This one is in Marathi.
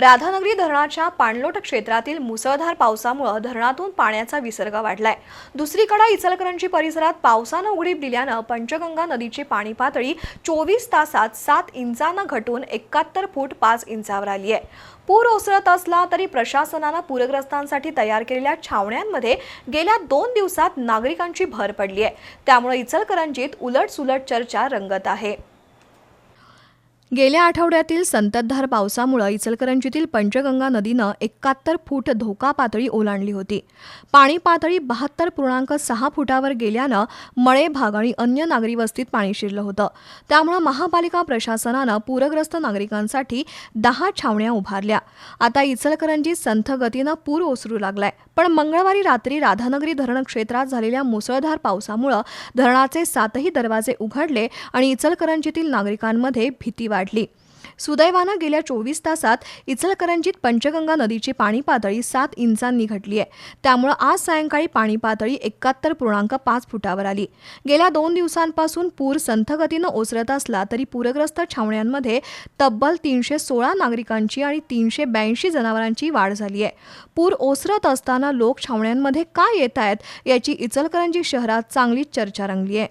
राधानगरी धरणाच्या पाणलोट क्षेत्रातील मुसळधार पावसामुळे धरणातून पाण्याचा विसर्ग वाढलाय. दुसरीकडे इचलकरंजी परिसरात पावसानं उघडीप दिल्यानं पंचगंगा नदीची पाणी पातळी चोवीस तासात सात इंचानं घटून एकाहत्तर फूट पाच इंचावर आली आहे. पूर ओसरत असला तरी प्रशासनानं पूरग्रस्तांसाठी तयार केलेल्या छावण्यांमध्ये गेल्या दोन दिवसात नागरिकांची भर पडली आहे. त्यामुळे इचलकरंजीत उलटसुलट चर्चा रंगत आहे. गेल्या आठवड्यातील संततधार पावसामुळे इचलकरंजीतील पंचगंगा नदीनं एकाहत्तर फूट धोका पातळी ओलांडली होती. पाणी पातळी बहात्तर पूर्णांक सहा फुटावर गेल्यानं मळे भाग आणि अन्य नागरी वस्तीत पाणी शिरलं होतं. त्यामुळे महापालिका प्रशासनानं पूरग्रस्त नागरिकांसाठी दहा छावण्या उभारल्या. आता इचलकरंजीत संथ गतीनं पूर ओसरू लागलाय. पण मंगळवारी रात्री राधानगरी धरण क्षेत्रात झालेल्या मुसळधार पावसामुळे धरणाचे सातही दरवाजे उघडले आणि इचलकरंजीतील नागरिकांमध्ये भीती वाढली. सुदैवानं गेल्या चोवीस तासात इचलकरंजीत पंचगंगा नदीची पाणी पातळी सात इंचांनी घटली आहे. त्यामुळं आज सायंकाळी पाणी पातळी एकाहत्तर पूर्णांक पाच फुटावर आली. गेल्या दोन दिवसांपासून पूर संथगतीनं ओसरत असला तरी पूरग्रस्त छावण्यांमध्ये तब्बल तीनशे सोळा नागरिकांची आणि तीनशे ब्याऐंशी जनावरांची वाढ झाली आहे. पूर ओसरत असताना लोक छावण्यांमध्ये का येत आहेत याची इचलकरंजी शहरात चांगलीच चर्चा रंगली आहे.